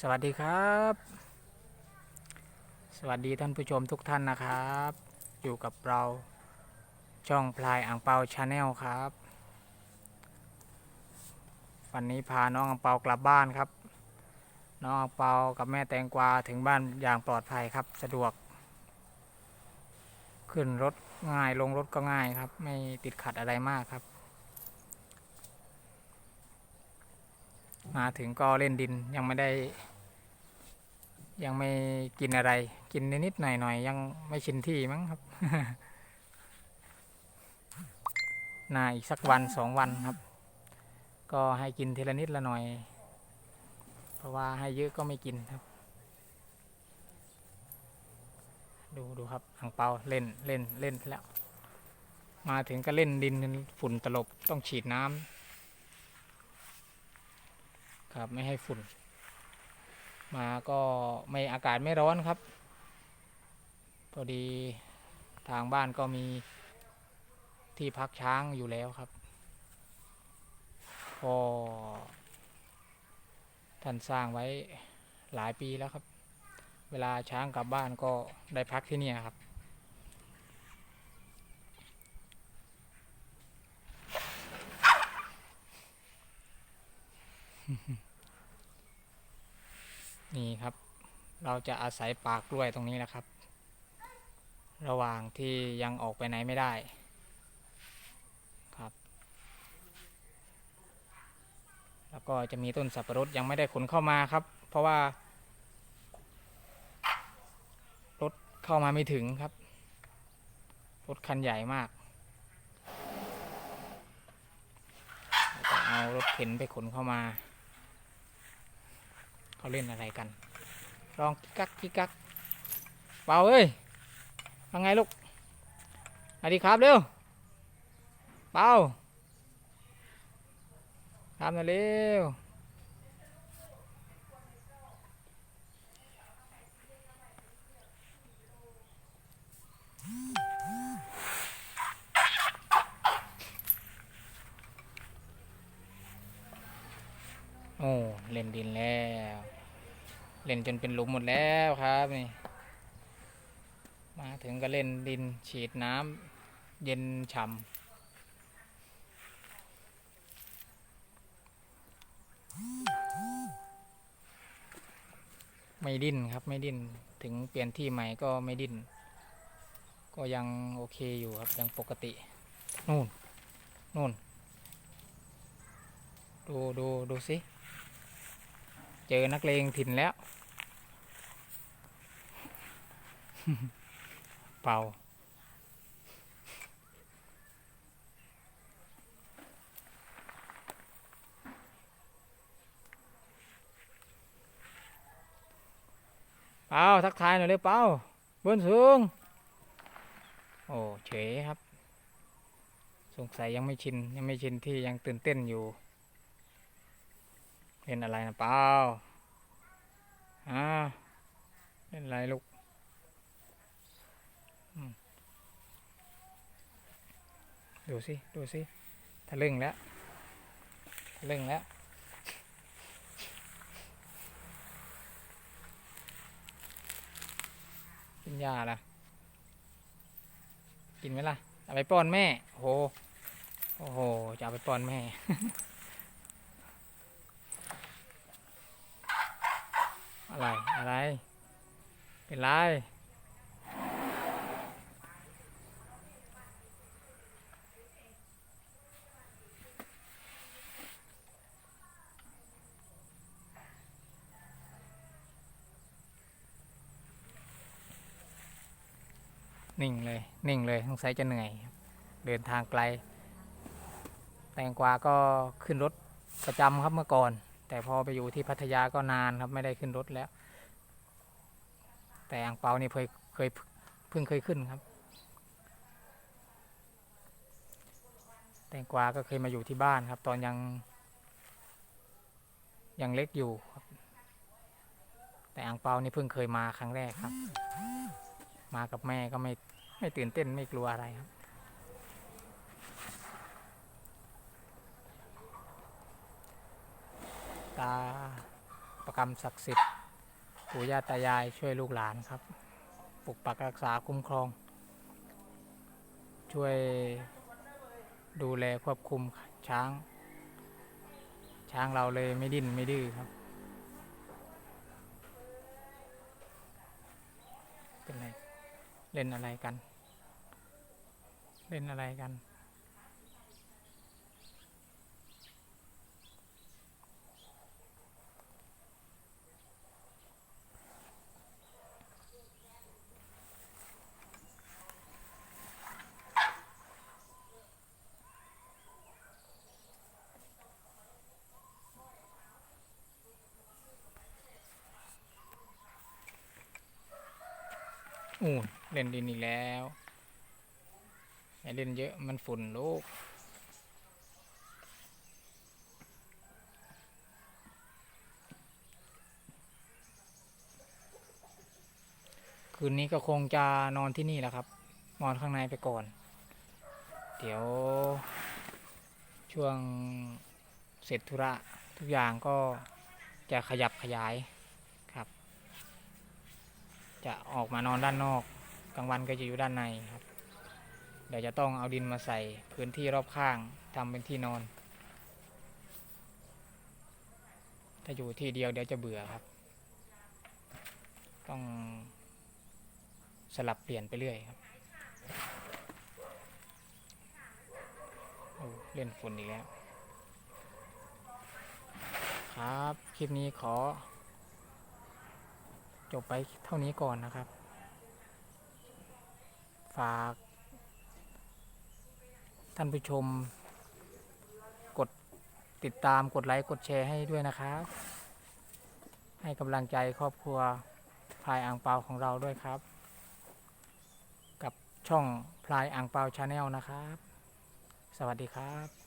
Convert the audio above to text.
สวัสดีครับ สวัสดีท่านผู้ชมทุกท่านนะครับ อยู่กับเราช่องพลายอ่างเปาชาแนลครับ วันนี้พาน้องอ่างเปากลับบ้านครับ น้องอ่างเปากับแม่แตงกวาถึงบ้านอย่างปลอดภัยครับสะดวก ขึ้นรถง่ายลงรถก็ง่ายครับ ไม่ติดขัดอะไรมากครับ มาถึงก็เล่นดินยังไม่ได้ ยังไม่กินอะไร กินนิดๆหน่อยๆยังไม่ชินที่มั้งครับน่าอีกสักวันสองวันครับ ก็ให้กินทีละนิดละหน่อย เพราะว่าให้เยอะก็ไม่กินครับ ดูดูครับอังเปาเล่นเล่นเล่นแล้ว มาถึงก็เล่นดินฝุ่นตลบต้องฉีดน้ำ ครับ ไม่ให้ฝุ่น มาก็ไม่อากาศไม่ร้อนครับพอดีทางบ้านก็มีที่พักช้างอยู่แล้วครับ พอท่านสร้างไว้หลายปีแล้วครับ เวลาช้างกลับบ้านก็ได้พักที่นี่ครับ นี่ครับ เราจะอาศัยปากกล้วยตรงนี้นะครับ ระหว่างที่ยังออกไปไหนไม่ได้ครับ แล้วก็จะมีต้นสับปะรดยังไม่ได้ขนเข้ามาครับ เพราะว่า รถเข้ามาไม่ถึงครับ รถคันใหญ่มากเราจะเอารถเข็นไปขนเข้ามา เขาเล่นอะไรกัน ลองกิ๊กกักกิ๊กกักเป่าเอ้ยยังไงลูกสวัสดีครับเร็วเป่าทำหน่อยเร็ว โอ้เล่นดินแล้ว เล่นจนเป็นหลุมหมดแล้วครับนี่ มาถึงก็เล่นดินฉีดน้ำเย็นฉ่ำไม่ดิ้นครับไม่ดิ้นถึงเปลี่ยนที่ใหม่ก็ไม่ดิ้นก็ยังโอเคอยู่ครับยังปกติ นู่นนู่น ดูดูดูสิ เจอนักเลงถิ่นแล้ว เป่า เป่า ทักทายหน่อยเร็วเป่าเบิ้นสูง โอ้เฉยครับ สงสัยยังไม่ชิน ยังไม่ชินที่ยังตื่นเต้นอยู่ เล่นอะไรนะเปล่าอ่าเล่นอะไรลูกดูสิ ดูสิทะลึ่งแล้วทะลึ่งแล้วกินยาละกินไหมล่ะ เอาไปป้อนแม่โอ้โหโอ้โห จะเอาไปป้อนแม่ อะไร อะไร เป็นไร นิ่งเลย นิ่งเลยสงสัยจะเหนื่อย เดินทางไกล แตงกวาก็ขึ้นรถประจำครับเมื่อก่อน แต่พอไปอยู่ที่พัทยาก็นานครับไม่ได้ขึ้นรถแล้ว แต่อ่างเปานี่เคยเคยเพิ่งเคยขึ้นครับ แตงกวาก็เคยมาอยู่ที่บ้านครับ ตอนยังยังเล็กอยู่ครับ แต่อ่างเปานี่เพิ่งเคยมาครั้งแรกครับ มากับแม่ก็ไม่ไม่ตื่นเต้นไม่กลัวอะไรครับ ตาประ กรรมศักดิ์สิทธิ์ปู่ย่าตายายช่วยลูกหลานครับ ปกปักรักษาคุ้มครอง ช่วยดูแลควบคุมช้าง ช้างเราเลยไม่ดิ้นไม่ดื้อครับ เป็นไร เล่นอะไรกัน เล่นอะไรกัน อู้เล่นดินอีกแล้วอย่าเล่นเยอะมันฝุ่นลูกคืนนี้ก็คงจะนอนที่นี่แหละครับ นอนข้างในไปก่อน เดี๋ยว ช่วงเสร็จธุระทุกอย่างก็จะขยับขยายครับ จะ ออกมานอนด้านนอก กลางวันก็จะอยู่ด้านในครับ เดี๋ยวจะต้องเอาดินมาใส่พื้นที่รอบข้างทำเป็นที่นอน ถ้าอยู่ที่เดียวเดี๋ยวจะเบื่อครับ ต้องสลับเปลี่ยนไปเรื่อยครับเล่นฝุ่นอีกแล้ว ครับ คลิปนี้ขอ จบไปเท่านี้ก่อนนะครับ ฝาก ท่านผู้ชม กดติดตามกดไลค์กดแชร์ให้ด้วยนะครับ ให้กำลังใจครอบครัวพลายอ่างเปาของเราด้วยครับ กับช่องพลายอ่างเปาชาแนลนะครับ สวัสดีครับ